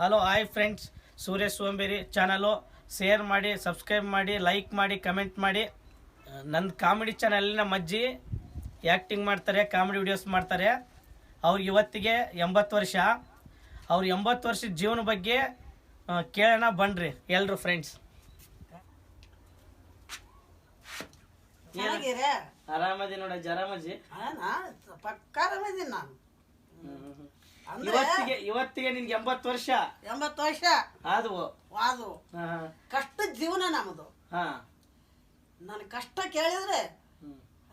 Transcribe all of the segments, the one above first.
Hello hi friends Surya ಸೋಂಬೇರಿ channel share ಮಾಡಿ subscribe ಮಾಡಿ ಲೈಕ್ ಮಾಡಿ ಕಮೆಂಟ್ ಮಾಡಿ. ನನ್ನ ಕಾಮಿಡಿ ಚಾನಲಿನ ಮಜ್ಜಿ ಆ್ಯಕ್ಟಿಂಗ್ ಮಾಡ್ತಾರೆ ಕಾಮಿಡಿ ವಿಡಿಯೋಸ್ ಮಾಡ್ತಾರೆ. ಅವ್ರಿಗೆ ಇವತ್ತಿಗೆ ಎಂಬತ್ತು ವರ್ಷ. ಅವ್ರ ಎಂಬತ್ತು ವರ್ಷದ ಜೀವನ ಬಗ್ಗೆ ಕೇಳೋಣ ಬನ್ರಿ ಎಲ್ಲರೂ ಫ್ರೆಂಡ್ಸ್ ಆರಾಮದಿ ನೋಡಜ್ಜಿ ಆರಾಮಜ್ಜಿ ಪಕ್ಕ ಪಕ್ಕಾರಮಿದ್ದೀನಿ ನಾನು. ಇವತ್ತಿಗೆ ಇವತ್ತಿಗೆ ನಿನ್ಗೆ ಎಂಬತ್ತು ವರ್ಷ. ಎಂಬತ್ತು ವರ್ಷ. ಆದವು. ಅದು ಕಷ್ಟ ಜೀವನ ನಮ್ಮದು ಹಾಂ. ನನ್ನ ಕಷ್ಟ ಕೇಳಿದ್ರೆ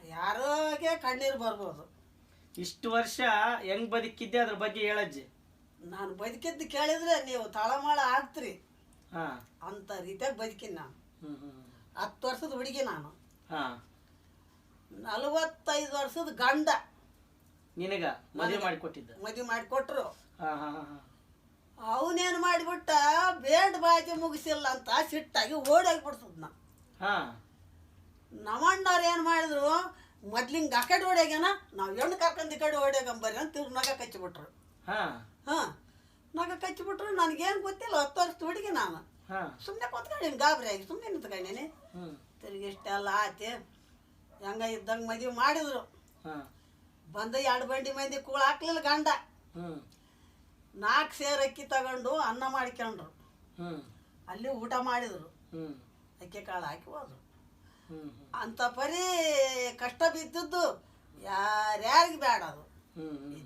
ಯಾರೋಗೆ ಕಣ್ಣೀರು ಬರ್ಬೋದು. ಇಷ್ಟು ವರ್ಷ ಹೆಂಗ್ ಬದುಕಿದ್ದೆ ಅದ್ರ ಬಗ್ಗೆ ಹೇಳಜ್ಜಿ. ನಾನು ಬದುಕಿದ್ದು ಕೇಳಿದ್ರೆ ನೀವು ತಳಮಳ ಆಗ್ತ್ರಿ. ಹಾ. ಅಂತ ರೀತಿಯಾಗಿ ಬದುಕಿನಿ ನಾನು. ಹತ್ತು ವರ್ಷದ ಹುಡುಗಿ ನಾನು. ಹಾ. ನಲವತ್ತೈದು ವರ್ಷದ ಗಂಡ. ನಿನಗ ಮದುವೆ ಮಾಡಿ ಕೊಟ್ಟಿದ್ದ ಮದುವೆ ಮಾಡಿಕೊಟ್ರು. ಅವನೇನ್ ಮಾಡಿಬಿಟ್ಟ ಬೇಡ ಬಾಕಿ ಮುಗಿಸಿಲ್ಲ ಅಂತ ಸಿಟ್ಟಾಗಿ ಓಡೋಗ್ಬಿಡ್ತದ ನಾ ಹಾ. ನಮ್ಮಣ್ಣವ್ರು ಏನು ಮಾಡಿದ್ರು ಮೊದ್ಲಿಂಗ ಆ ಕಡೆ ಹೊಡ್ಯಾಗನ ನಾವು ಹೆಣ್ಣು ಕರ್ಕೊಂಡು ಈ ಕಡೆ ಹೊಡ್ಯಾಗಂಬರಿ ಅಂತ ತಿರ್ಗಿ ನಗ ಕಚ್ಚಿಬಿಟ್ರು. ಹಾ. ಹಾಂ. ನಗ ಕಚ್ಚಿಬಿಟ್ರು ನನಗೇನು ಗೊತ್ತಿಲ್ಲ ಹತ್ತು ವರ್ಷ ಹುಡುಗಿ ನಾನು. ಸುಮ್ಮನೆ ಕೂತ್ಕೊಂಡೀನಿ ಗಾಬರಿ ಆಗಿ ಸುಮ್ಮನೆ ನಿಂತ್ಕೊಂಡೀನಿ. ತಿರ್ಗಿ ಇಷ್ಟೆಲ್ಲ ಆತಿ ಹೆಂಗ ಇದ್ದಂಗೆ ಮದುವೆ ಮಾಡಿದ್ರು. ಹಾ. ಬಂದ ಎರಡು ಬಂಡಿ ಮಂದಿ ಕೂಳ ಹಾಕ್ಲಿಲ್ಲ ಗಂಡ. ಹ್ಮ್. ನಾಲ್ಕು ಸೇರು ಅಕ್ಕಿ ತಗೊಂಡು ಅನ್ನ ಮಾಡ್ಕೊಂಡ್ರು. ಅಲ್ಲಿ ಊಟ ಮಾಡಿದ್ರು. ಅಕ್ಕಿ ಕಾಳು ಹಾಕಿ ಹೋದ್ರು. ಅಂತ ಪರಿ ಕಷ್ಟ ಬಿದ್ದದ್ದು ಯಾರ್ಯಾರಿಗೆ ಬೇಡ ಅದು.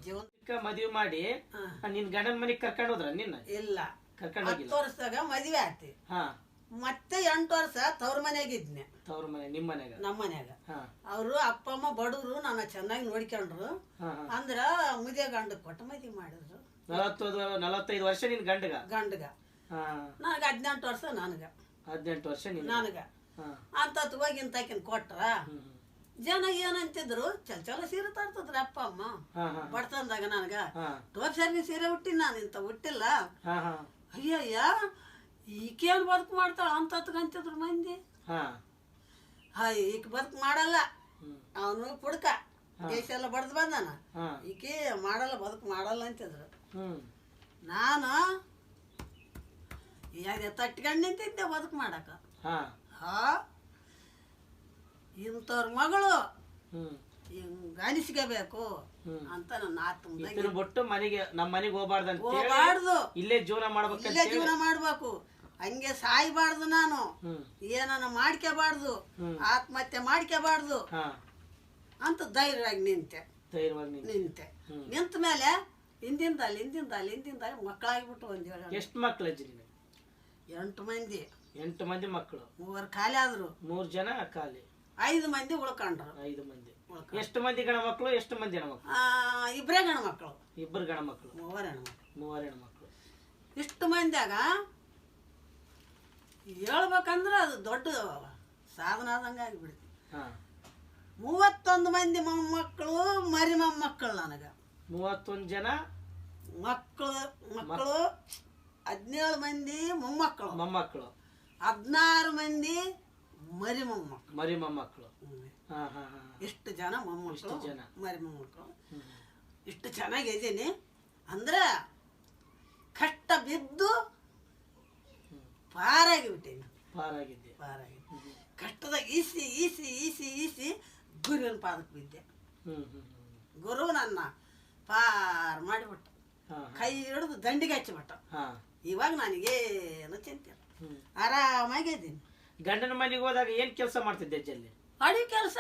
ಜೀವನ ಮದುವೆ ಮಾಡಿ ನಿನ್ ಗಂಡನ ಮನೆಗೆ ಕರ್ಕೊಂಡು ಹೋದ್ರ ನಿನ್ನ? ಇಲ್ಲ. ಕರ್ಕೊಂಡು ಹತ್ತು ವರ್ಷದಾಗ ಮದುವೆ ಆಯ್ತು. ಹಾ. ಮತ್ತೆ ಎಂಟು ವರ್ಷ ತವ್ರ ಮನೆಯಾಗ ಇದ್ನೆ. ತವ್ರ ಮನೆ ನಿಮ್ಮ ಮನೆಗ? ನಮ್ಮ ಮನ್ಯಾಗ. ಹಾ. ಅವರು ಅಪ್ಪ ಅಮ್ಮ ಬಡವರು ನನ್ನ ಚೆನ್ನಾಗಿ ನೋಡ್ಕೊಂಡ್ರು. ಹಾ ಹಾ. ಅಂದ್ರ ಮುದಿಯ ಗಂಡ ಕೊಟ್ಟ ಮದಿ ಮಾಡಿದ್ರು. ನಲವತ್ತೈದು ನಲವತ್ತೈದು ವರ್ಷ ನಿನ್ ಗಂಡಗ? ಗಂಡಗ. ಹಾ ನನಗೆ ಹದಿನೆಂಟು ವರ್ಷ ನನಗ. ಹದಿನೆಂಟು ವರ್ಷ ನಿನ್ ನನಗ. ಹಾ. ಅಂತ ಹೋಗಿಂತಾಕಿನ ಕೊಟ್ರ. ಹ್ಮ್ ಹ್ಮ್. ಜನ ಏನಂತಿದ್ರು ಚಲ ಚಲೋ ಸೀರೆ ತರ್ತದ್ರ ಅಪ್ಪ ಅಮ್ಮ. ಹಾ ಹಾ. ಬಡ್ತಂದಾಗ ನನಗ. ಹಾ. ಟೋಪ್ ಸೀರೆ ಹುಟ್ಟಿನ ನಾನು ಇಂತ ಹುಟ್ಟಿಲ್ಲ ಹಾ ಹಾ. ಅಯ್ಯಯ್ಯ ಈಕೇನು ಬದುಕು ಮಾಡ್ತಾಳ ಅಂತ ಅಂತಿದ್ರು ಮಂದಿ? ಹಾ. ಹಾಯ್ ಈಕೆ ಬದುಕು ಮಾಡಲ್ಲ. ಅವನು ಪುಡ್ಕ. ದೇಶ ಎಲ್ಲ ಬಡ್ದು ಬಂದಾನ. ಈಕೆ ಮಾಡಲ್ಲ ಬದುಕು ಮಾಡಲ್ಲ ಅಂತಿದ್ರು. ನಾನು ಯಾವ ತಟ್ಕಂಡು ನಿಂತಿದ್ದೆ ಬದುಕು ಮಾಡಕ. ಹಾ. ಹಾ. ಇಂಥವ್ರ ಮಗಳು ಹ್ಮ್. ಅಂತ ನನ್ನ ಆತ್ಮ ಬಿಟ್ಟು ಮನೆಗೆ ನಮ್ಮ ಮನೆಗೆ ಹೋಗ್ಬಾರ್ದು ಹೋಗ್ಬಾರ್ದು. ಇಲ್ಲೇ ಜೀವನ ಮಾಡ್ಬೇಕು ಇಲ್ಲೇ ಜೀವನ ಮಾಡ್ಬೇಕು. ಹಂಗೆ ಸಾಯ್ಬಾರ್ದು ನಾನು. ಏನನ್ನ ಮಾಡ್ಕೋಬಾರ್ದು. ಆತ್ಮಹತ್ಯೆ ಮಾಡ್ಕೋಬಾರ್ದು ಅಂತ ಧೈರ್ಯವಾಗಿ ನಿಂತೆ. ನಿಂತೆ. ನಿಂತ. ಮೇಲೆ ಹಿಂದಿಂದ ಅಲ್ಲಿ ಹಿಂದಿಂದ ಅಲ್ಲಿ ಹಿಂದಿಂದ ಮಕ್ಕಳಾಗ್ಬಿಟ್ಟು ಒಂದು ಎಷ್ಟು ಅಜ್ಜಿ ನಿನಗೆ? ಎಂಟು ಮಂದಿ. ಎಂಟು ಮಂದಿ ಮಕ್ಕಳು ಮೂವರು ಖಾಲಿ ಆದ್ರು. ಮೂರು ಜನ ಖಾಲಿ. ಐದು ಮಂದಿ ಉಳ್ಕೊಂಡ್ರು. ಐದು ಮಂದಿ. ಎಷ್ಟು ಮಂದಿ ಗಣ ಮಕ್ಕಳು ಎಷ್ಟು ಮಂದಿ ಹೆಣ್ಮಕ್ಳು? ಇಬ್ಬರೇ ಗಣ ಮಕ್ಕಳು ಇಬ್ಬರು ಗಣ ಮಕ್ಕಳು ಮೂವರು ಹೆಣ್ಮಕ್ಳು. ಮೂವರು ಹೆಣ್ಮಕ್ಳು. ಇಷ್ಟು ಮಂದಿಯಾಗ ಹೇಳ್ಬೇಕಂದ್ರೆ ಅದು ದೊಡ್ಡ ಸಾಧನ ಆದಂಗೆ ಆಗಿಬಿಡ್ತು ಮೂವತ್ತೊಂದು ಮಂದಿ ಮೊಮ್ಮಕ್ಕಳು ಮರಿ ಮೊಮ್ಮಕ್ಕಳು ನನಗೆ. ಮೂವತ್ತೊಂದು ಜನ? ಮಕ್ಕಳು ಮಕ್ಕಳು ಹದಿನೇಳು ಮಂದಿ ಮೊಮ್ಮಕ್ಕಳು. ಮೊಮ್ಮಕ್ಕಳು. ಹದಿನಾರು ಮಂದಿ ಮರಿ ಮೊಮ್ಮಕ್ಕಳು. ಮರಿ ಮೊಮ್ಮಕ್ಕಳು. ಇಷ್ಟು ಜನ ಮೊಮ್ಮಕ್ಕಳು ಜನ. ಮರಿ ಮೊಮ್ಮಕ್ಕಳು. ಇಷ್ಟು ಚೆನ್ನಾಗಿದ್ದೀನಿ ಅಂದ್ರೆ ಕಷ್ಟ ಬಿದ್ದು ಪಾರಾಗಿ ಬಿಟ್ಟೀನಿ ಪಾರಾಗಿದ್ದೆ. ಪಾರಾಗಿ ಕಟ್ಟದಾಗ ಈಸಿ ಈಸಿ ಈಸಿ ಈಸಿ ಗುರುವಿನ ಪಾದಕ್ಕೆ ಬಿದ್ದೆ. ಗುರು ನನ್ನ ಪಾರ್ ಮಾಡಿಬಿಟ್ಟ. ಕೈ ಹಿಡಿದು ದಂಡಿಗೆ ಹಚ್ಚಿಬಿಟ್ಟ. ಹಾ. ಇವಾಗ ನನಗೇನು ಚಿಂತೆ ಇಲ್ಲ. ಇದ್ದೀನಿ. ಗಂಡನ ಮನೆಗೆ ಹೋದಾಗ ಏನ್ ಕೆಲಸ ಮಾಡ್ತಿದ್ದೆ ಅಜ್ಜಲ್ಲಿ? ಅಡಿಗೆ ಕೆಲಸ.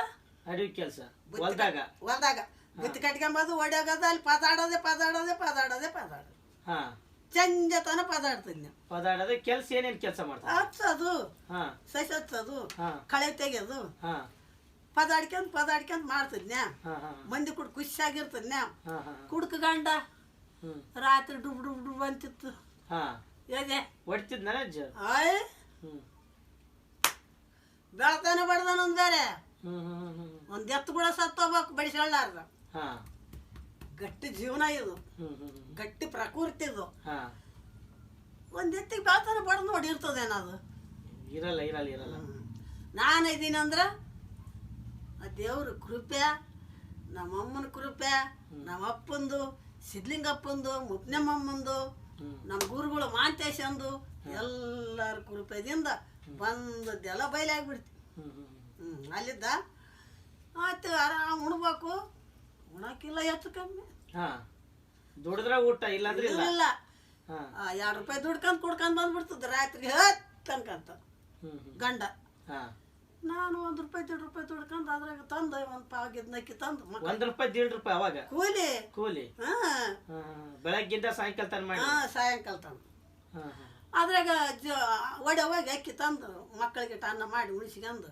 ಅಡಿಗೆ ಕೆಲಸ. ಹೊಲ್ದಾಗ? ಹೊಲ್ದಾಗ. ಬುತ್ತಿ ಕಟ್ಕೊಂಬೋದು ಒಡ್ಯಾಗದ ಅಲ್ಲಿ ಪದಾಡೋದೆ ಪದಾಡೋದೆ ಪದಾಡೋದೆ ಪದಾಡೋದು. ಹಾ. ಚಂದ ತನ ಪದಾಡ್ತೀನಿ ನಾನು ಪದಾಡೋದು ಕೆಲಸ ಏನೇನ್ ಕೆಲಸ ಮಾಡ್ತಾರೆ? ಹಚ್ಚೋದು ಹಾ. ಸಸಿ ಹಚ್ಚೋದು ಹಾ. ಕಳೆ ತೆಗೆಯೋದು ಹಾ. ಪದಾಡ್ಕೊಂಡ್ ಪದಾಡ್ಕೊಂಡ್ ಹಾ ಹಾ. ಮಂದಿ ಕುಡ್ ಖುಷಿಯಾಗಿರ್ತಿದ್ನ್ಯಾ ಹಾ ಹಾ. ಕುಡ್ಕ ಗಂಡ. ಹ್ಮ್. ರಾತ್ರಿ ಡುಬ್ ಡುಬ್ ಡುಬ್ ಅಂತಿತ್ತು. ಹಾ. ಹೇಗೆ ಹೊಡ್ತಿದ್ನ ಅಜ್ಜ? ಆಯ್. ಹ್ಮ್. ಬೆಳತಾನೆ ಬಡ್ದಾನ ಒಂದ್ ಬೇರೆ ಹ್ಮ್ ಹ್ಮ್ ಹ್ಮ್ ಹ್ಮ್. ಒಂದ್ ಎತ್ತು ಕೂಡ ಸತ್ತೋಗ್ಬೇಕು ಬಡಿಸಳ್ಳಾರ್ದ ಹಾ. ಗಟ್ಟಿ ಜೀವನ ಇದು. ಗಟ್ಟಿ ಪ್ರಕೃತಿ ಇದು. ಒಂದ್ ಎತ್ತಿಗೆ ಬೆಳತಾನೆ ಬಡ್ದು ಹೊಡಿರ್ತದೇನದು ಇರಲ್ಲ ಇರಲ್ಲ ಇರಲ್ಲ. ನಾನು ಇದ್ದೀನಿ ಅಂದ್ರೆ ಆ ದೇವ್ರ ಕೃಪೆ ನಮ್ಮಮ್ಮನ ಕೃಪೆ ನಮ್ಮ ಅಪ್ಪಂದು ಸಿದ್ಲಿಂಗಪ್ಪಂದು ಮುಪ್ನಮ್ಮಮ್ಮಂದು ನಮ್ಮ ಗುರುಗಳು ಮಾಂತೇಶಂದು ಎಲ್ಲರ ಕೃಪೆದಿಂದ ಬಂದದ್ದೆಲ್ಲ ಬಯಲಾಗ್ಬಿಡ್ತಿ ಹ್ಞೂ ಅಲ್ಲಿದ್ದ ಆಯ್ತು ಆರಾಮ್ ಉಣ್ಬೇಕು. ಉಣಕ್ಕಿಲ್ಲ ಹೆಚ್ಚು ಕಮ್ಮಿ? ಹಾ ದುಡಿದ್ರ ಊಟ ಇಲ್ಲಾಂದ್ರೆ ಇಲ್ಲ. ಇಲ್ಲ ಹಾ. ಎರಡು ರೂಪಾಯಿ ದುಡ್ಕಂತ ಕುಡ್ಕಂತ ಬಂದ್ಬಿಡ್ತದ ರಾತ್ರಿ ಹತ್ ತನ್ಕಂತ ಹ್ಮ್ ಹ್ಮ್. ಗಂಡ. ಹಾ. ನಾನು ಒಂದು ರೂಪಾಯಿ ದೇಡ್ ರೂಪಾಯಿ ದುಡ್ಕಂತ ಅದ್ರಾಗ ತಂದು ಒಂದು ಪಾವಾಗಿದ್ ನಕ್ಕಿ ತಂದು ಮಕ್ಕ ಒಂದ್ ರೂಪಾಯಿ ದೇಡ್ ರೂಪಾಯಿ ಅವಾಗ? ಕೂಲಿ. ಕೂಲಿ. ಹಾ. ಹಾ, ಹಾ. ಬೆಳಗ್ಗಿಂದ ಸಾಯಂಕಾಲ ತನ ಮಾಡಿ. ಹಾ ಸಾಯಂಕಾಲ ತಂದು ಹಾ ಹಾ. ಅದ್ರಾಗ ಜ ಒಡೆ ಹೋಗಿ ಅಕ್ಕಿ ತಂದು ಮಕ್ಕಳಿಗೆ ಅನ್ನ ಮಾಡಿ ಉಳಿಸ್ಕೊಂಡು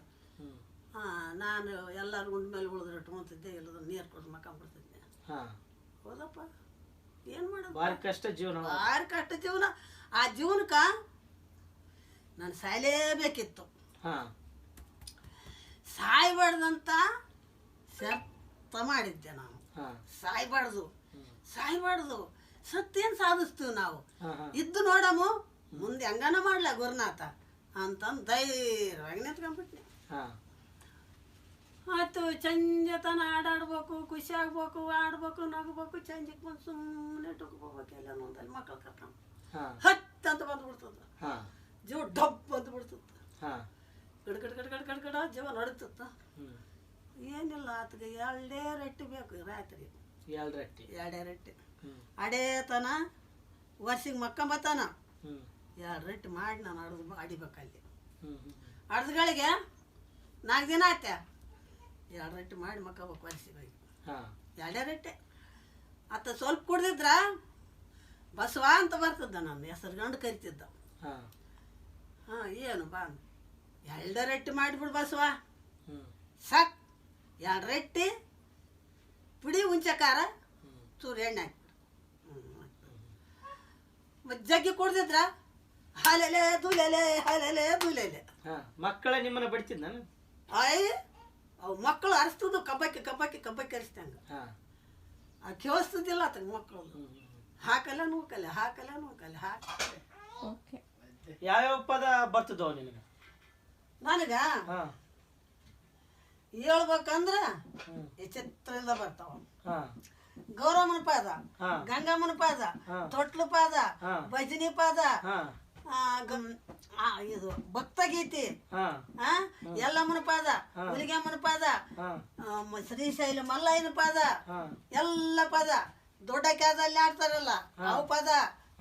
ನಾನು ಎಲ್ಲರೂ ಉಂಡ ಮೇಲೆ ಉಳಿದ್ರೆ ಇಟ್ಕೊಂತಿದ್ದೆ ಇಲ್ಲದ್ರೆ ನೀರು ಕುಡಿದು ಮಕ್ಕಂಬಿಡ್ತಿದ್ದೆ ಹೋದಪ್ಪ. ಏನು ಮಾಡೋದು? ಭಾರಿ ಕಷ್ಟ ಜೀವನ ಭಾರಿ ಕಷ್ಟ ಜೀವನ. ಆ ಜೀವನಕ್ಕೆ ನಾನು ಸಾಯಲೇಬೇಕಿತ್ತು ಹಾ. ಸಾಯ್ಬಾರ್ದಂತ ಶರ್ತ ಮಾಡಿದ್ದೆ ನಾನು. ಸಾಯ್ಬಾರ್ದು. ಸಾಯ್ಬಾರ್ದು. ಸತ್ತೇನು ಸಾಧಿಸ್ತೀವಿ ನಾವು. ಇದ್ದು ನೋಡಮು. ಮುಂದೆ ಹಂಗನ ಮಾಡ್ಲ ಗುರುನಾಥ ಅಂತಂದು ಧೈರ್ಯವಾಗಿ ನಿಂತ್ಕೊಂಡ್ಬಿಟ್ನಿ. ಆಯ್ತು ಚಂಜತನ ಆಡಾಡ್ಬೇಕು ಖುಷಿ ಆಗ್ಬೇಕು ಆಡ್ಬೇಕು ನಗಬೇಕು ಚಂಜಕ್ ಬಂದು ಸುಮ್ಮನೆ ಟುಕ್ಕೋಬೇಕು ಎಲ್ಲ ಒಂದಲ್ಲಿ ಮಕ್ಳು ಕರ್ಕೊಂಡು. ಹಾ. ಹತ್ ಅಂತ ಬಂದ್ಬಿಡ್ತದ ಜೀವ ಡಬ್ ಬಂದ್ಬಿಡ್ತದ ಗಡ್ ಗಡ್ ಗಡ್ ಗಡ್ ಗಡ್ ಗಡ ಜೀವ ಏನಿಲ್ಲ ಆತಗೆ ಎರಡೇ ರೊಟ್ಟಿ ಬೇಕು ರಾತ್ರಿ. ಎರಡು ರೊಟ್ಟಿ. ಎರಡೇ ರೊಟ್ಟಿ. ಅಡೇತನ ಅಡೇ ತನ ವರ್ಷಿಗೆ ಮಕ್ಕಂಬತ್ತಾನ ಎರಡು ರೊಟ್ಟಿ ಮಾಡಿ ನಾನು ಅಡ್ದು ಅಡಿಬೇಕಲ್ಲಿ ಅಡ್ದಗಳಿಗೆ ನಾಲ್ಕು ದಿನ ಆಯ್ತ ಎರಡು ರೊಟ್ಟಿ ಮಾಡಿ ಮಕ್ಕಬೇಕು ವರ್ಷಿಗೆ ಹೋಗಿ ಹಾ. ಎರಡೇ ರೊಟ್ಟೆ. ಅತ್ತ ಸ್ವಲ್ಪ ಕುಡ್ದಿದ್ರ ಬಸವ ಅಂತ ಬರ್ತಿದ್ದ ನನ್ನ ಹೆಸರು ಗಂಡು ಕರಿತಿದ್ದ. ಹಾ. ಏನು ಬಾ ಎರಡು ರೊಟ್ಟಿ ಮಾಡಿಬಿಡು ಬಸವ. ಸಕ್. ಎರಡು ರೊಟ್ಟಿ ಪುಡಿ ಹುಂಚೆ ಖಾರ ಚೂರು ಎಣ್ಣೆ ಮತ್ತು ಜಗ್ಗಿ ಕುಡ್ದಿದ್ರ? ಹಾಲೆಲೆ ದುಲೆಲೆ ಹಾಲೆಲೆ ದುಲೆಲೆ. ಹಾ ಮಕ್ಕಳ ನಿಮ್ಮನ್ನ ಬಡಿತಿದ್ ನಾನು? ಅಯ್ಯ ಅವು ಮಕ್ಕಳು ಅರಿಸ್ತದ್ದು ಕಬ್ಬಕ್ಕೆ ಕಬ್ಬಕ್ಕೆ ಕಬ್ಬಕ್ಕೆ ಅರಿಸ್ತಂಗ ಆ ಕೇಳಿಸ್ತದಿಲ್ಲ ಆತಗೆ ಮಕ್ಕಳು. ಹಾಕಲ್ಲ ನೂಕಲ್ಲ ಹಾಕಲ್ಲ ನೂಕಲ್ಲ ಹಾಕ ಯಾವ್ಯಾವ ಪದ ಬರ್ತದವ ನಿನಗೆ? ನನಗ ಹಾ. ಹೇಳ್ಬೇಕಂದ್ರ ಚಿತ್ರದಿಂದ ಬರ್ತಾವ. ಹಾ. ಗೌರಮ್ಮನ ಪಾದ ಗಂಗಮ್ಮನ ಪಾದ. ತೊಟ್ಲು ಪಾದ. ಭಜನಿ ಪಾದ ಇದು ಭಕ್ತಗೀತಿ ಹಾ. ಎಲ್ಲಮ್ಮನ ಪಾದ ಹುಲಿಗೆಮ್ಮನ ಪಾದ ಶ್ರೀಶೈಲ ಮಲ್ಲಯ್ಯನ ಪಾದ ಎಲ್ಲ ಪದ. ದೊಡ್ಡ ಕ್ಯಾದಲ್ಲಿ ಆಡ್ತಾರಲ್ಲ ಅವು ಪದ.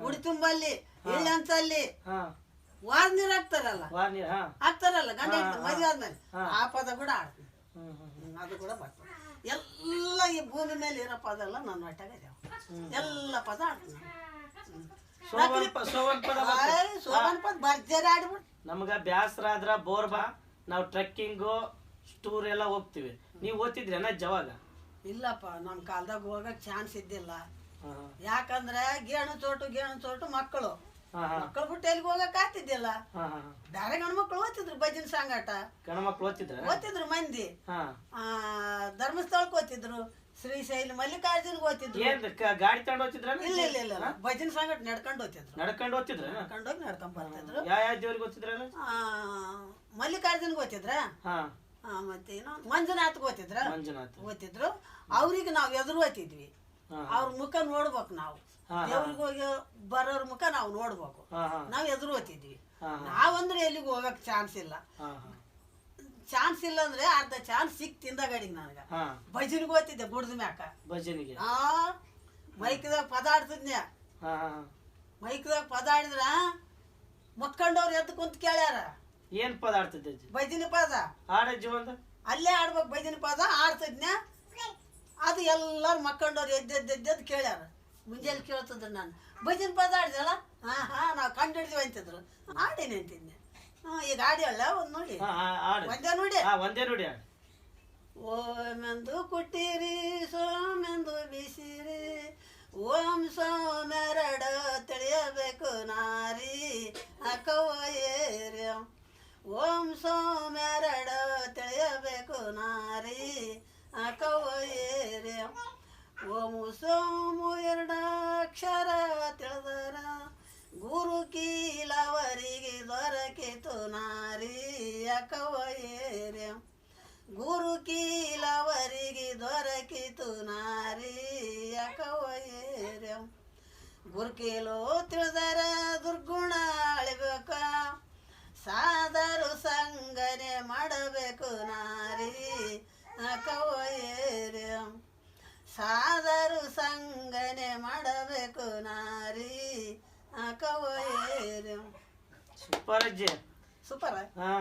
ಉಡಿ ತುಂಬಲ್ಲಿ ಇಳ್ಳಂತಲ್ಲಿ ವಾರ ಆಗ್ತಾರಲ್ಲ ಹಾಕ್ತಾರಲ್ಲ. ಹಾಕ್ತಾರಲ್ಲ ಗಂಡ ಮದುವೆ ಆದ್ಮೇಲೆ. ಆ ಪದ ಕೂಡ ಆಡ್ತೀನಿ ಅದು ಕೂಡ ಬರ್ತದೆ ಎಲ್ಲ ಈ ಭೂಮಿ ಮೇಲೆ ಇರೋ ಪದ ಎಲ್ಲ ನನ್ನ ಒಟ್ಟಾಗ ಎಲ್ಲ ಪದ ಆಡ್ತೀನಿ. ಸೋವನ್ ಪ ಸೋವನ್ ಪದ ಬರ್ತದೆ. ಆಯ್, ಸೋಮನ್ ಪದ ಭರ್ಜರಿ ಆಡ್ಬಿಟ್ಟು ನಮ್ಗ ಬ್ಯಾಸರ ಆದ್ರ ಬೋರ್ ಬಾ. ನಾವ್ ಟ್ರೆಕ್ಕಿಂಗು ಟೂರ್ ಎಲ್ಲ ಹೋಗ್ತಿವಿ. ನೀವ್ ಓದ್ತಿದ್ರೇನ ಜವಾಗ? ಇಲ್ಲಪ್ಪ ನಮ್ ಕಾಲ್ದಾಗ ಹೋಗಕ್ ಚಾನ್ಸ್ ಇದ್ದಿಲ್ಲ. ಹಾ ಯಾಕಂದ್ರೆ ಗೇಣು ಚೋಟು ಗೇಣು ಚೋಟು ಮಕ್ಕಳು. ಹಾ ಹಾ. ಮಕ್ಕಳು ಬಿಟ್ಟು ಎಲ್ಲಿಗೆ ಹೋಗಕ್ ಆಗ್ತಿದ್ದಿಲ್ಲ. ಹಾ ಹಾ ಬೇರೆ ಗಣಮಕ್ಳು ಓದ್ತಿದ್ರು ಭಜನ್ ಸಂಗಾಟ. ಗಣಮಕ್ಳು ಓದ್ತಿದ್ರ ಓದ್ತಿದ್ರು ಮಂದಿ. ಹಾ. ಆ, ಧರ್ಮಸ್ಥಳಕ್ಕೆ ಓದ್ತಿದ್ರು. ಶ್ರೀಶೈಲ ಮಲ್ಲಿಕಾರ್ಜುನ್ ಹೋಗ್ತಿದ್ರು. ಏನ್ ಗಾಡಿ ತಗೊಂಡ್ ಹೋಗ್ತಿದ್ರ ಇಲ್ಲ ಇಲ್ಲ ಇಲ್ಲ. ಭಜನ್ ಸಂಗಟ್ ನಡ್ಕೊಂಡು ಹೋಗ್ತಿದ್ರು. ನಡ್ಕೊಂಡು ಓದ್ತಿದ್ರ ನಡ್ಕೊಂಡೋಗಿ ನಡ್ಕೊಂಡ್ ಬರ್ತಿದ್ರು. ಯಾವ ಯಾವ ದೇವ್ರಿಗೆ ಹೋಗ್ತಿದ್ರ ಮಲ್ಲಿಕಾರ್ಜುನ್ ಹೋಗ್ತಿದ್ರ? ಮತ್ತೆ ಏನು ಮಂಜುನಾಥ್ಗೆ ಓದ್ತಿದ್ರ ಮಂಜುನಾಥ್. ಹೋಗ್ತಿದ್ರು. ಅವ್ರಿಗೆ ನಾವು ಎದುರು ಹೋಗ್ತಿದ್ವಿ. ಅವ್ರ ಮುಖ ನೋಡ್ಬೇಕು ನಾವು. ದೇವ್ರಿಗೆ ಹೋಗಿ ಬರೋರ್ ಮುಖ ನಾವು ನೋಡ್ಬೇಕು. ನಾವ್ ಎದುರು ಹೋಗ್ತಿದ್ವಿ. ನಾವಂದ್ರೆ ಎಲ್ಲಿಗೂ ಹೋಗಕ್ ಚಾನ್ಸ್ ಇಲ್ಲ. ಚಾನ್ಸ್ ಇಲ್ಲ ಅಂದ್ರೆ ಅರ್ಧ ಚಾನ್ಸ್ ಸಿಕ್ ತಿಂದಗಡಿಗೆ ನನಗೆ. ಹಾ. ಭಜನ್ ಓದ್ತಿದ್ದೆ ಗುಡ್ದ ಮ್ಯಾಕ. ಭಜನಿಗೆ. ಆ ಮೈಕ್ದಾಗ ಪದ ಆಡ್ತಿದ್ನ್ಯ ಹಾ ಹಾ. ಮೈಕ್ದಾಗ ಪದ ಆಡಿದ್ರ ಮಕ್ಕಂಡವ್ರು ಎದ್ದು ಕುಂತ ಕೇಳ್ಯಾರ. ಏನ್ ಪದ ಆಡ್ತಿದ್ದೆ ಅಜ್ಜಿ? ಭಜನೆ ಪದ. ಆಡ ಜೀವಂತ ಅಲ್ಲೇ ಆಡ್ಬೇಕು ಭಜನ ಪದ ಆಡ್ತಿದ್ನ್ಯ ಅದು ಎಲ್ಲರೂ ಮಕ್ಕಂಡವ್ರು ಎದ್ದೆದ್ದೆದ್ದೆದ್ದು ಕೇಳ್ಯಾರ. ಮುಂಜಾನೆ ಕೇಳ್ತಿದ್ರು ನಾನು. ಭಜನ್ ಪದ ಆಡಿದಲ್ಲ ಹಾ ಹಾ ನಾವು ಕಂಡು ಹಿಡಿದ್ವಿ ಅಂತಿದ್ರು. ಆಡೇನೆ ಅಂತಿದ್ನೆ? ಹಾ ಈಗ ಆಡಿಯಲ್ಲ ಒಂದು ನೋಡಿ. ಒಂದೇ ನೋಡಿ. ಒಂದೇ ನೋಡಿ ಓಮೆಂದು ಕುಟ್ಟಿರಿ ಸೋಮೆಂದು ಬಿಸಿರಿ. ಓಂ ಸೋಮೆರಡ ತಿಳಿಯಬೇಕು ನಾರಿ ಅಕವಯೇರ್ಯ. ಓಂ ಸೋಮೆರಡ ತಿಳಿಯಬೇಕು ನಾರಿ ಅಕವಯೇರ್ಯ. ಓಂ ಸೋಮು ಎರಡ ಅಕ್ಷರ ತಿಳಿದರ. ಗುರು ಕೀಲವರಿಗೆ ದೊರಕಿತು ನಾರಿ ಕವಯೇರ್ಯ ಗುರು ಕೀಲವರಿಗೆ ದೊರಕಿತು ನಾರಿಯ ಕವಯೇರ್ಯ ಗುರುಕೀಲೋ ತಿಳಿದರ ದುರ್ಗುಣ ಸಾದರು ಸಂಗನೆ ಮಾಡಬೇಕು ನಾರಿ ಕವಯೇರ್ಯ ಸಾದರು ಸಂಗನೆ ಮಾಡಬೇಕು ನಾರಿ ಸೂಪರ್ ಅಜ್ಜಿ. ಸೂಪರ್? ಹಾ.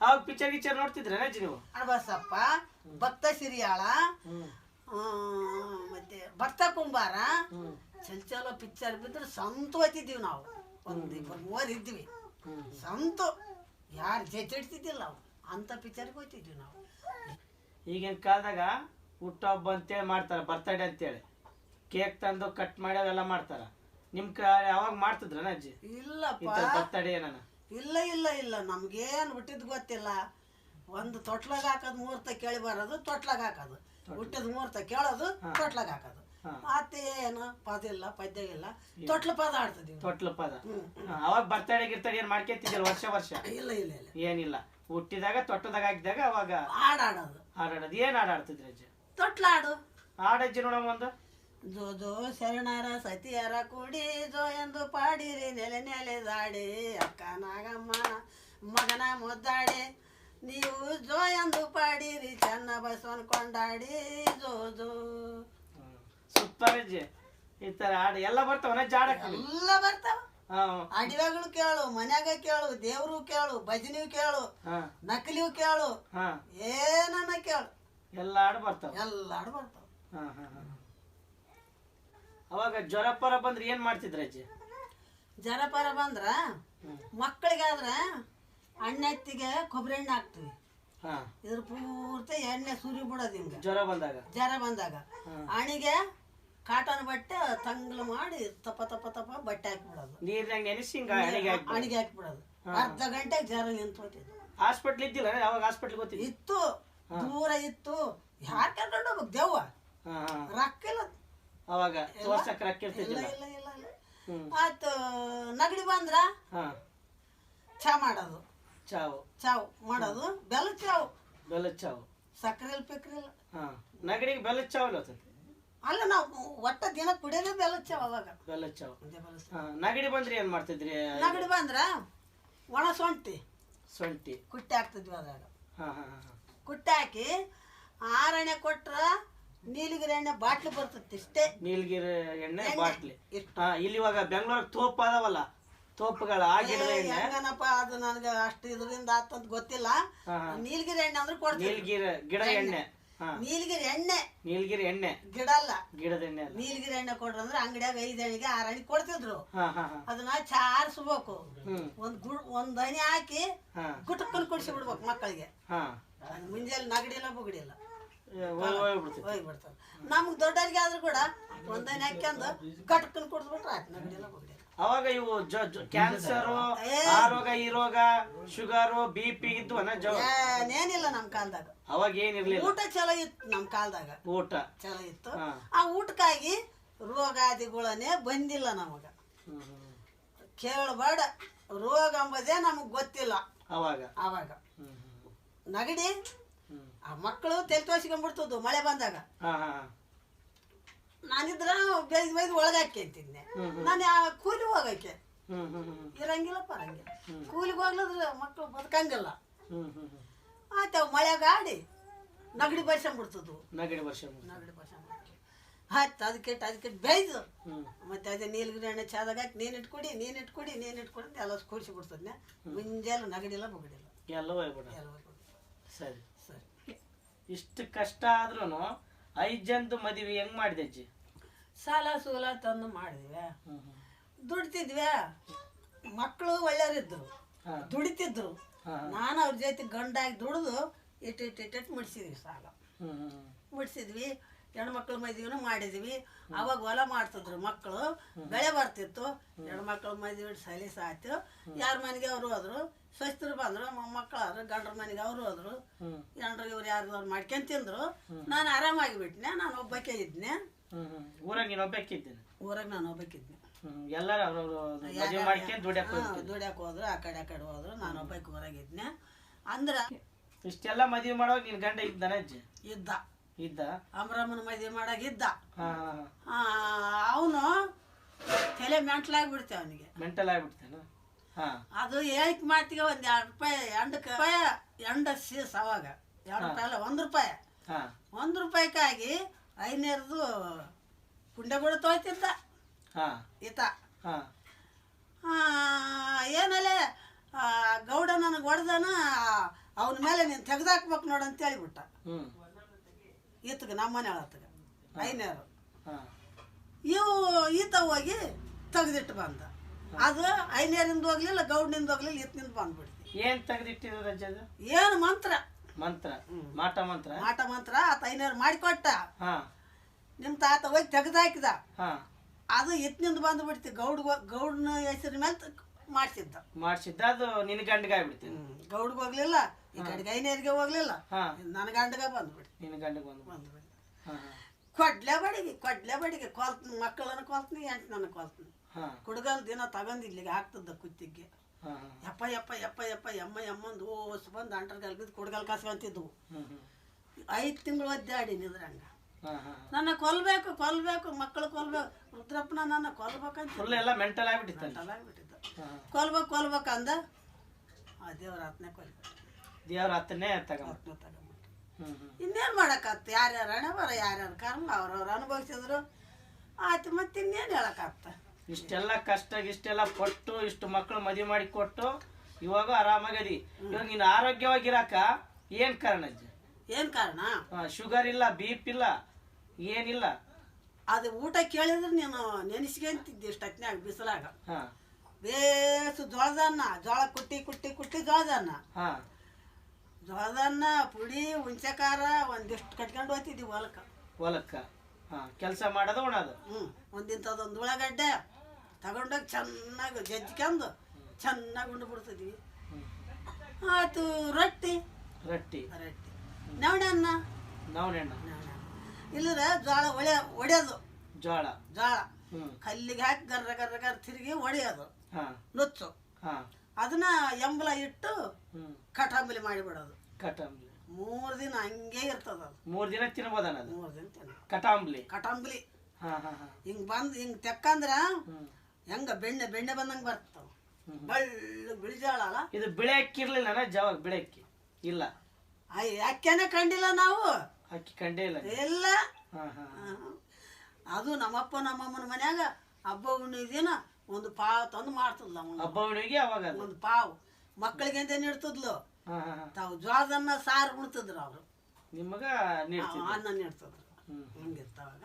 ಅವಾಗ ಪಿಕ್ಚರ್ ಗಿಚ್ಚರ್ ನೋಡ್ತಿದ್ರ ಅಜ್ಜಿ ನೀವು? ಅಣಬಸಪ್ಪ ಭಕ್ತ ಸಿರಿಯಾಳ ಮತ್ತೆ ಭಕ್ತ ಕುಂಬಾರ. ಚಲ್ ಚಲೋ ಪಿಕ್ಚರ್ ಬಿದ್ರೆ ಸಂತು ಹೋಯ್ತಿದ್ದೀವಿ ನಾವು. ಒಂದು ಇಬ್ಬರು ಮೂವರು ಇದ್ವಿ. ಸಂತು. ಯಾರು ಜೆಚ್ಚಿಡ್ತಿದ್ದಿಲ್ಲ ನಾವು ಅಂತ ಪಿಕ್ಚರ್ಗೆ ಹೋಯ್ತಿದ್ವಿ ನಾವು. ಈಗಿನ ಕಾಲದಾಗ ಹುಟ್ಟುಹಬ್ಬ ಅಂತೇಳಿ ಮಾಡ್ತಾರೆ ಬರ್ತಡೇ ಅಂತೇಳಿ. ಕೇಕ್ ತಂದು ಕಟ್ ಮಾಡಿ ಅವೆಲ್ಲ ಮಾಡ್ತಾರ. ನಿಮ್ ಯಾವಾಗ ಮಾಡ್ತಿದ್ರನ ಅಜ್ಜಿ ಇಲ್ಲಪ್ಪ. ಇಂಥ ಬರ್ತಡೇ ಏನಾನ ಇಲ್ಲ ಇಲ್ಲ ಇಲ್ಲ. ನಮ್ಗೇನ್ ಹುಟ್ಟಿದ್ ಗೊತ್ತಿಲ್ಲ. ಒಂದು ತೊಟ್ಲಾಗ ಹಾಕೋದು ಮುಹೂರ್ತ ಕೇಳಿ ಬರೋದು ತೊಟ್ಲಾಗ ಹಾಕೋದು. ಹುಟ್ಟಿದ ಮುಹೂರ್ತ ಕೇಳೋದು ತೊಟ್ಲಾಗ ಹಾಕೋದು. ಮತ್ತೇನು? ಪದ ಇಲ್ಲ ಪದ್ಯ ಇಲ್ಲ. ತೊಟ್ಲ ಪದ ಆಡ್ತಿದ್ವಿ ತೊಟ್ಲ ಪದ. ಅವಾಗ ಬರ್ತಡೇ ಗಿರ್ತಡೇ ಏನ್ ಮಾಡ್ಕೊಂತಿದ್ಯಲ್ಲ ವರ್ಷ ವರ್ಷ? ಇಲ್ಲ ಇಲ್ಲ ಇಲ್ಲ. ಏನಿಲ್ಲ. ಹುಟ್ಟಿದಾಗ ತೊಟ್ಟದಾಗ ಹಾಕಿದಾಗ ಅವಾಗ ಹಾಡಾಡೋದು ಹಾಡಾಡೋದು ಏನ್ ಹಾಡಾಡ್ತಿದ್ರಿ ಅಜ್ಜಿ? ತೊಟ್ಲಾಡು. ಹಾಡಜ್ಜಿ ನೋಡಮ್ಮ ಒಂದು. ಜೋ ಜೋ ಶರಣರ ಸತಿಯರ ಕೂಡಿ ಜೋ ಎಂದು ಪಾಡಿರಿ ನೆಲೆ ನೆಲೆ ದಾಡಿ. ಅಕ್ಕ ನಾಗಮ್ಮ ಮಗನ ಮುದ್ದಾಡಿ. ನೀವು ಜೋ ಎಂದು ಪಾಡಿರಿ ಚೆನ್ನ ಬಸವನ್ ಕೊಂಡಾಡಿ. ಜೋ ಜೋ ಅಜ್ಜಿ ಈ ತರ ಹಾಡು ಎಲ್ಲ ಬರ್ತಾವ ಎಲ್ಲ ಬರ್ತಾವ. ಅಡಿವೆಗಳು ಕೇಳು ಮನ್ಯಾಗ ಕೇಳು ದೇವ್ರು ಕೇಳು ಭಜನಿವ್ ಕೇಳು ನಕಲಿ ನಕಲಿವ್ ಕೇಳು. ಹಾ. ಏನನ್ನ ಕೇಳು. ಎಲ್ಲ ಹಾಡು ಬರ್ತಾವ. ಎಲ್ಲ ಹಾಡು ಬರ್ತಾವ. ಹಾ ಹಾ ಹಾ. ಅವಾಗ ಜ್ವರಪರ ಬಂದ್ರೆ ಏನ್ ಮಾಡ್ತಿದ್ರ ಅಜ್ಜಿ? ಜ್ವರಪರ ಪರ ಬಂದ್ರ ಮಕ್ಕಳಿಗಾದ್ರ ಅಣ್ಣೆತ್ತಿಗೆ ಕೊಬ್ಬರಿ ಎಣ್ಣೆ ಹಾಕ್ತೀವಿ. ಹಾ. ಇದ್ರ ಪೂರ್ತಿ ಎಣ್ಣೆ ಸುರಿ ಬಿಡೋದು ಹಿಂಗ. ಜ್ವರ ಬಂದಾಗ? ಜರ ಬಂದಾಗ. ಅಣಿಗೆ ಕಾಟನ್ ಬಟ್ಟೆ ತಂಗ್ಲು ಮಾಡಿ ತಪ್ಪ ತಪ್ಪ ತಪ ಬಟ್ಟೆ ಹಾಕ್ಬಿಡೋದು. ನೀರ್ನಾಗ ನೆನೆಸಿ ಹಿಂಗ ಅಣಿಗೆ ಹಾಕ್ಬಿಡೋದು. ಅರ್ಧ ಗಂಟೆಗೆ ಜ್ವರ ನಿಂತ್ಬಿಟ್ಟಿದ್ದು ಹಾಸ್ಪಿಟ್ಲ್ ಇದ್ದಿಲ್ಲ ಅವಾಗ ಹಾಸ್ಪಿಟ್ಲ್ ಗೊತ್ತಿಲ್ಲ ಇತ್ತು. ದೂರ ಇತ್ತು. ಯಾಕೆ ಕರ್ಕೊಂಡು ಹೋಗ್ಬೇಕು ದೆವ್ವ? ರೊಕ್ಕ ಇಲ್ಲ. ಅವಾಗ ತೋರ್ಸಕ್ ರೊಕ್ಕ ಇಲ್ಲ ಇರ್ತಿದ್ದಿಲ್ಲ. ಇಲ್ಲ ಇಲ್ಲ ಇಲ್ಲ ಹ್ಮ್. ಆಯ್ತು ನಗಡಿ ಬಂದ್ರ ಹಾ. ಚಾ ಮಾಡೋದು. ಚಾವು. ಚಾವು ಮಾಡೋದು. ಬೆಲ್ಲ ಚಾವು. ಬೆಲ್ಲದ ಚಾವು. ಸಕ್ಕರೆ ಇಲ್ಲ ಪಿಕ್ರೆ ಇಲ್ಲ ಹಾ. ನಗಡಿಗೆ ಬೆಲ್ಲದ ಚಾವು ಇಲ್ಲ ಅಲ್ಲ ನಾವು ಒಟ್ಟ ದಿನ ಕುಡಿಯೋದೇ ಬೆಲ್ಲ ಚಾವು ಅವಾಗ. ಬೆಲ್ಲದ ಚಾವು. ಹಾ ನಗಡಿ ಬಂದ್ರೆ ಏನ್ ಮಾಡ್ತಿದ್ರಿ? ನಗಡಿ ಬಂದ್ರ ಒಣ ಸೊಂಟಿ. ಸೊಂಟಿ. ಕುಟ್ಟಿ ಹಾಕ್ತಿದ್ವಿ ಅದಾಗ ಹಾ ಹಾ ಹಾ ಹಾ. ಕುಟ್ಟಿ ಹಾಕಿ ಆರಣೆ ಕೊಟ್ರ ನೀಲಿಗಿರಿ ಎಣ್ಣೆ ಬಾಟ್ಲಿ ಬರ್ತದೆ ಇಷ್ಟೇ. ನೀಲಗಿರಿ ಎಣ್ಣೆ. ಬಾಟ್ಲಿ. ಇಷ್ಟು. ಹಾ ಇಲ್ಲಿ ಇವಾಗ ಬೆಂಗಳೂರಿಗೆ ತೋಪ ಅದಾವಲ್ಲ ತೋಪುಗಳ ಆ ಗಿಡದ ಎಣ್ಣೆ. ಹೆಂಗನಪ್ಪ ಅದು ನನಗೆ ಅಷ್ಟು ಇದರಿಂದ ಆತಂತ ಗೊತ್ತಿಲ್ಲ. ನೀಲಗಿರಿ ಎಣ್ಣೆ ಅಂದ್ರೆ ಕೊಡ್ತೀವಿ ನೀಲಗಿರಿ ಗಿಡ ಎಣ್ಣೆ. ನೀಲಗಿರಿ ಎಣ್ಣೆ. ನೀಲಗಿರಿ ಎಣ್ಣೆ. ಗಿಡ ಅಲ್ಲ. ಗಿಡದ ಎಣ್ಣೆ ನೀಲಗಿರಿ ಎಣ್ಣೆ ಕೊಡ್ರಿ ಅಂದ್ರೆ ಅಂಗಡಿಯಾಗ ಐದು ಎಣ್ಣೆಗೆ ಆರು ಎಣ್ಣೆ ಕೊಡ್ತಿದ್ರು. ಅದನ್ನ ಚಾರ್ಸ್ಬೇಕು. ಒಂದ್ ಗುಡ್ ಒಂದ್ ಹನಿ ಹಾಕಿ ಗುಟಕ್ಕನ್ ಕುಡಿಸಿ ಬಿಡ್ಬೇಕು ಮಕ್ಕಳಿಗೆ. ಮುಂಜಾನೆ ನಗಡಿಲ್ಲ ಬುಗಡಿಲ್ಲ ಹೋಗ್ಬಿಡ್ತಾರೆ ನಮ್ಗೆ ದೊಡ್ಡವ್ರಿಗೆ ಆದ್ರೂ ಕೂಡ ಒಂದನೇ ಹಾಕ್ಯಂದು ಕಟ್ಕೊಂಡು ಕುಡಿಸ್ಬಿಟ್ರೆ ಆಯ್ತು ನಗಡಿಲ್ಲ ಅವಾಗ ಇವು ಕ್ಯಾನ್ಸರ್. ಆ ರೋಗ ಈ ರೋಗ ಶುಗರು ಬಿ ಪಿ ಇದ್ದು ಏನಿಲ್ಲ ನಮ್ ಕಾಲದಾಗ. ಅವಾಗ ಏನಿರ್ಲಿಲ್ಲ. ಊಟ ಚಲೋ ಇತ್ತು ನಮ್ ಕಾಲದಾಗ. ಊಟ. ಚಲೋ ಇತ್ತು. ಆ ಊಟಕ್ಕಾಗಿ ರೋಗಾದಿಗಳನ್ನೇ ಬಂದಿಲ್ಲ ನಮಗ. ಕೇಳಬೇಡ. ರೋಗ ಅಂಬದೇ ನಮಗ್ ಗೊತ್ತಿಲ್ಲ. ಅವಾಗ. ಅವಾಗ. ನಗಡಿ. ಆ ಮಕ್ಕಳು ತೆಲ್ ತೋರಿಸ್ಕೊಂಡ್ಬಿಡ್ತದ್ದು ಮಳೆ ಬಂದಾಗ. ನಾನಿದ್ರ ಬೈದ್ ಬೈದ್ ಒಳಗೆ ಅಂತಿದ್ನೆ. ನಾನು ಆ ಕೂಲಿ ಹೋಗಕ್ಕೆ. ಇರಂಗಿಲ್ಲಪ್ಪ ಇರಂಗಿಲ್ಲ ಪರಂಗಿಲ್ಲ. ಕೂಲಿಗೆ ಹೋಗ್ಲದ್ರ ಮಕ್ಕಳು ಬದುಕಂಗಿಲ್ಲ. ಹ್ಮ್ ಮಳೆ ಗಾಡಿ ಆಯ್ತು ಆಡಿ ನಗಡಿ ಬರ್ಸಂಬಿಡ್ತದ್ದು ನಗಡಿ ಬರ್ಸ. ನಗಡಿ ಬರ್ಸ್ಕೊಂಡ್ಬಿಡ್ತು ಆಯ್ತು ಅದಕ್ಕೆ ಅದಕ್ಕೆ ಬೇಯ್ದು. ಮತ್ತೆ ಅದೇ ನೀಲಗಿರಿ ಎಣ್ಣೆ ಚಾದಾಗ ಹಾಕಿ ನೀನು ಇಟ್ಕೊಡಿ ನೀನು ಇಟ್ಕೊಡಿ ನೀನು ಇಟ್ಕೊಡಿ ಅಂತ ಎಲ್ಲ ಕೂಡಿಸಿ ಬಿಡ್ತದ್ನೆ. ಮುಂಜಾನೆ ನಗಡಿಲ್ಲ ಬಗಡಿಲ್ಲ. ಎಲ್ಲ ಸರಿ. ಇಷ್ಟು ಕಷ್ಟ ಆದ್ರೂ ಐದು ಜನದ ಮದುವೆ ಹೆಂಗ್ ಮಾಡಿದೆ ಅಜ್ಜಿ? ಸಾಲ ಸೂಲ ತಂದು ಮಾಡಿದ್ವಿ. ದುಡಿತಿದ್ವಿ. ಮಕ್ಕಳು ಒಳ್ಳೆಯವರಿದ್ರು. ದುಡಿತಿದ್ರು. ನಾನು ಅವ್ರ ಜೊತೆ ಗಂಡಾಗಿ ದುಡಿದು ಇಟ್ಟು ಇಟ್ಟು ಇಟ್ಟು ಮುಡ್ಸಿದ್ವಿ ಸಾಲ. ಮುಡ್ಸಿದ್ವಿ. ಹೆಣ್ಮಕ್ಳ ಮದುವೆನೂ ಮಾಡಿದ್ವಿ. ಅವಾಗ ಹೊಲ ಮಾಡ್ತಿದ್ರು ಮಕ್ಕಳು. ಬೆಳೆ ಬರ್ತಿತ್ತು. ಹೆಣ್ಮಕ್ಳ ಮದುವೆ ಸಲೀಸ್ ಆಯ್ತು. ಯಾರ ಮನೆಗೆ ಅವರು ಹೋದ್ರು. ಸ್ವಸ್ಥರು ಬಂದ್ರು ಮಕ್ಕಳು ಆದ್ರು ಗಂಡ್ರ ಮನೆಗೆ ಅವರು ಹೋದ್ರು. ಗಂಡ್ರ ಇವ್ರು ಯಾರ್ದವ್ರು ಮಾಡ್ಕೊಂಡ್ ತಿಂದ್ರು. ನಾನು ಆರಾಮಾಗಿ ಬಿಟ್ನೆ ನಾನು ಒಬ್ಬಕ್ಕೆ ಇದ್ನೆ. ಊರಾಗ ನೀನು ಊರಾಗ ನಾನು ಒಬ್ಬಕ್ಕಿದ್ನೆ ಎಲ್ಲಾರು ಅವ್ರವ್ರು ಮಾಡ್ಕೊಂಡು ಹೋದ್ರು ಆ ಕಡೆ ಆ ಕಡೆ ಹೋದ್ರು. ನಾನು ಒಬ್ಬಕ್ಕೆ ಊರಾಗಿದ್ನೆ ಅಂದ್ರ ಇಷ್ಟೆಲ್ಲ ಮದುವೆ ಮಾಡುವಾಗ ನಿನ್ ಗಂಡ ಇದ್ದಾನೆ ಅಜ್ಜಿ? ಇದ್ದ. ಇದ್ದ? ಅಮರಮ್ಮನ ಮದುವೆ ಮಾಡಾಗ ಇದ್ದ ಹಾ. ಹಾ ಅವನು ತಲೆ ಮೆಂಟಲ್ ಬಿಡ್ತೆ ಅವನಿಗೆ. ಮೆಂಟಲ್ ಆಗ್ಬಿಡ್ತೇನ ಅದು ಏಕ್ ಮಾತಿಗೆ ಒಂದ್ ಎರಡು ರೂಪಾಯಿ ಎಂಡ್ ರೂಪಾಯಿ ಎಂಡ ಸೀಸ್ ಅವಾಗ. ಎರಡು ರೂಪಾಯಿ ಅಲ್ಲ ಒಂದು ರೂಪಾಯಿ. ಒಂದ್ ರೂಪಾಯಿಗಾಗಿ ಐನೂರದು ಕುಂಡೆಗಳು ತೊಯ್ತಿದ್ದ. ಈತ. ಏನಲ್ಲೇ ಗೌಡ ನನಗೆ ಹೊಡೆದನ ಅವನ ಮೇಲೆ ನೀನು ತೆಗ್ದಾಕ್ಬೇಕು ನೋಡಂತ ಹೇಳಿಬಿಟ್ಟ ಈತಗೆ ನಮ್ಮ ಮನೆ ಆಳತ್ತಗ ಐನೇರು. ಇವು ಈತ ಹೋಗಿ ತೆಗೆದಿಟ್ಟು ಬಂದ. ಅದು ಐನೇರಿಂದ ಹೋಗ್ಲಿಲ್ಲ ಗೌಡ್ನಿಂದ ಹೋಗ್ಲಿಲ್ಲ ಈತನಿಂದ ಬಂದ್ಬಿಡ್ತಿ. ಏನ್ ತೆಗೆದಿಟ್ಟಿದ್ರು ಅಜ್ಜದ ಏನು ಮಂತ್ರ. ಮಂತ್ರ. ಮಾಟ ಮಂತ್ರ? ಮಾಟ ಮಂತ್ರ ಆತ ಐನೇರು ಮಾಡಿಕೊಟ್ಟ. ಹಾ. ನಿಮ್ಮ ತಾತ ಹೋಗಿ ತೆಗೆದಾಕಿದ. ಹಾ. ಅದು ಬಂದು ಬಿಡ್ತಿ ಗೌಡ್ ಗೌಡ್ನ ಹೆಸರಿನ ಮೇಲೆ ಮಾಡಿಸಿದ್ದ. ಮಾಡ್ಸಿದ್ದ ಅದು ನಿನ್ ಗಂಡಗಾಗ್ಬಿಡ್ತೀನಿ ಗೌಡ್ಗೆ ಹೋಗ್ಲಿಲ್ಲ ಈ ಕಡೆಗೆ ಐನೇರಿಗೆ ಹೋಗ್ಲಿಲ್ಲ. ನನ್ನ ಗಂಡಗ ಬಂದ್ಬಿಡಿ ನಿನ್ನ ಗಂಡಗೆ ಬಂದು ಹಾ ಕೊಡ್ಲೆ ಬಡಿಗೆ ಕೊಡ್ಲೆ ಬಡಿಗೆ ಕೊಲ್ತೀನಿ ಮಕ್ಕಳನ್ನ ಕೊಲ್ತೀನಿ ಎಂಟು ನನ್ನ ಕೊಲ್ತೀನಿ ಕುಡ್ಗಲ್ ದಿನ ತಗೊಂಡ್ ಇಲ್ಲಿಗೆ ಹಾಕ್ತದ ಕುತ್ತಿಗೆ. ಎಪ್ಪ ಎಪ್ಪ ಯಪ್ಪ ಯಪ್ಪ ಯಪ್ಪ ಯಪ್ಪ ಎಮ್ಮ ಎಮ್ಮಂದು ಓಸ್ ಬಂದು ಅಂಟರ್ ಬಿದ್ದು ಕುಡ್ಗಲ್ ಕಸ್ಕೊಂತಿದ್ವು. ಐದು ತಿಂಗಳು ಒದ್ದಾಡಿ ನಿದ್ರಂಗ. ನನ್ನ ಕೊಲ್ಬೇಕು ಕೊಲ್ಬೇಕು ಮಕ್ಕಳು ಕೊಲ್ಬೇಕು. ರುದ್ರಪ್ಪನ ನನ್ನ ಕೊಲ್ಬೇಕಂತ ಫುಲ್ ಎಲ್ಲ ಮೆಂಟಲ್ ಆಗ್ಬಿಟ್ಟಿತ್ತು. ಕೊಲ್ಬೇಕು ಕೊಲ್ಬೇಕಂದ ಅಂದ ಆ ದೇವ್ರ ಆತ್ನೆ ಕೊಲ್ಬೇಕು. ದೇವ್ರ ಹತ್ತನೇ ತಗೊಂಡ್ ಹ್ಮ್ ಹ್ಮ್. ಇನ್ನೇನು ಮಾಡಕತ್ತ ಯಾರ್ಯಾರು ಹಣೆ ಬರ ಯಾರ್ಯಾರು ಕರ್ಮ ಅವ್ರವ್ರು ಅನುಭವಿಸಿದ್ರು ಆಯ್ತು ಮತ್ತೆ ಇನ್ನೇನು ಹೇಳಕತ್ತ ಇಷ್ಟೆಲ್ಲ ಕಷ್ಟ ಇಷ್ಟೆಲ್ಲ ಕೊಟ್ಟು ಇಷ್ಟು ಮಕ್ಕಳು ಮದುವೆ ಮಾಡಿ ಕೊಟ್ಟು ಇವಾಗ ಆರಾಮಾಗದಿ. ಇವಾಗ ನೀನು ಆರೋಗ್ಯವಾಗಿರಾಕ ಏನ್ ಕಾರಣ ಅಜ್ಜಿ ಏನು ಕಾರಣ? ಶುಗರ್ ಇಲ್ಲ ಬೀಪ್ ಇಲ್ಲ ಏನಿಲ್ಲ. ಅದು ಊಟ ಕೇಳಿದ್ರೆ ನೀನು ನೆನೆಸ್ಕೊಂತಿದ್ದೆ ಇಷ್ಟೊತ್ತಿನಾಗ ಬಿಸಿಲಾಗ. ಹಾ. ಬೇಸು ಜೋಳದನ್ನ ಜೋಳ ಕುಟ್ಟಿ ಕುಟ್ಟಿ ಕುಟ್ಟಿ ಜೋಳದನ್ನ ಹಾ. ಜೋಳದನ್ನ ಪುಡಿ ಹುಣ್ಸೆಕಾರ ಒಂದಿಷ್ಟು ಕಟ್ಕೊಂಡು ಹೋಗ್ತಿದ್ವಿ ಹೊಲಕ್ಕೆ. ಹೊಲಕ್ಕ? ಹಾ ಕೆಲಸ ಮಾಡೋದು ಉಣೋದು? ಹ್ಞೂ ಒಂದಿಂಥದ್ದೊಂದು ಉಳ್ಳಾಗಡ್ಡೆ ತಗೊಂಡೋಗಿ ಚೆನ್ನಾಗಿ ಜಜ್ಜಿಕೊಂಡು ಚೆನ್ನಾಗಿ ಉಂಡು ಬಿಡ್ತಿದ್ವಿ. ಆಯ್ತು ರೊಟ್ಟಿ. ರೊಟ್ಟಿ. ರೊಟ್ಟಿ. ನವಣೆ ಅನ್ನ ನವಣೆಣ್ಣ ಅಣ್ಣ ಇಲ್ಲದ್ರೆ ಜೋಳ ಒಳೆ ಒಡೆಯೋದು. ಜೋಳ ಜೋಳ ಕಲ್ಲಿಗೆ ಹಾಕಿ ಗರ್ರ ಗರ್ರ ಗರ್ ತಿರುಗಿ ಒಡೆಯೋದು. ನುಚ್ಚು. ಹಾ. ಅದನ್ನ ಎಂಬಲ ಇಟ್ಟು ಕಟಾಂಬಲಿ ಮಾಡಿಬಿಡೋದು. ಕಟಾಂಬ್ಲಿ. ಮೂರು ದಿನ ಹಂಗೆ ಇರ್ತದ ಅದು. ಮೂರ್ ದಿನ ತಿನ್ಬೋದನ ಅದು? ಮೂರು ದಿನ ತಿನ್ನ ಕಟಾಂಬ್ಲಿ. ಕಟಾಂಬಲಿ. ಹಾ ಹಾ ಹಾ. ಹಿಂಗ್ ಬಂದು ಹಿಂಗ್ ತೆಕ್ಕಂದ್ರ ಹೆಂಗ ಬೆಣ್ಣೆ ಬೆಣ್ಣೆ ಬಂದಂಗ ಬರ್ತಾವ. ಬಳ್ಳು ಬಿಳಿಜಾಳ ಅಲ್ಲ ಇದು ಬಿಳೆಕ್ಕಿರ್ಲಿಲ್ಲ ಜವಾಗ ಬಿಳೆಕ್ಕಿ ಇಲ್ಲ. ಅಯ್ಯ ಯಾಕೆನೆ ಕಂಡಿಲ್ಲ ನಾವು? ಅಕ್ಕಿ ಕಂಡೇ ಇಲ್ಲ. ಎಲ್ಲ ಹಾ ಹಾ ಅದು ನಮ್ಮಪ್ಪ ನಮ್ಮಮ್ಮನ ಮನ್ಯಾಗ ಹಬ್ಬ ಹುಣ್ಣಿಮೆ ದಿನ ಒಂದು ಪಾವ್ ತಂದು ಮಾಡ್ತದ್ಲ ಹಬ್ಬ ಹುಣ್ಣಿಗೆ ಅವಾಗ ಒಂದು ಪಾವ್. ಮಕ್ಕಳಿಗೆ ಅಂತ ನೀಡ್ತದ್ಲು? ತಾವು ಜ್ವಾಳದನ್ನ ಸಾರು ಉಣ್ತಿದ್ರು ಅವರು. ನಿಮಗ ನೀಡ್ತಿದ್ದೆ ಅನ್ನ ನೀಡ್ತಿದ್ರು. ಹಿಂಗಿರ್ತಾವಾಗ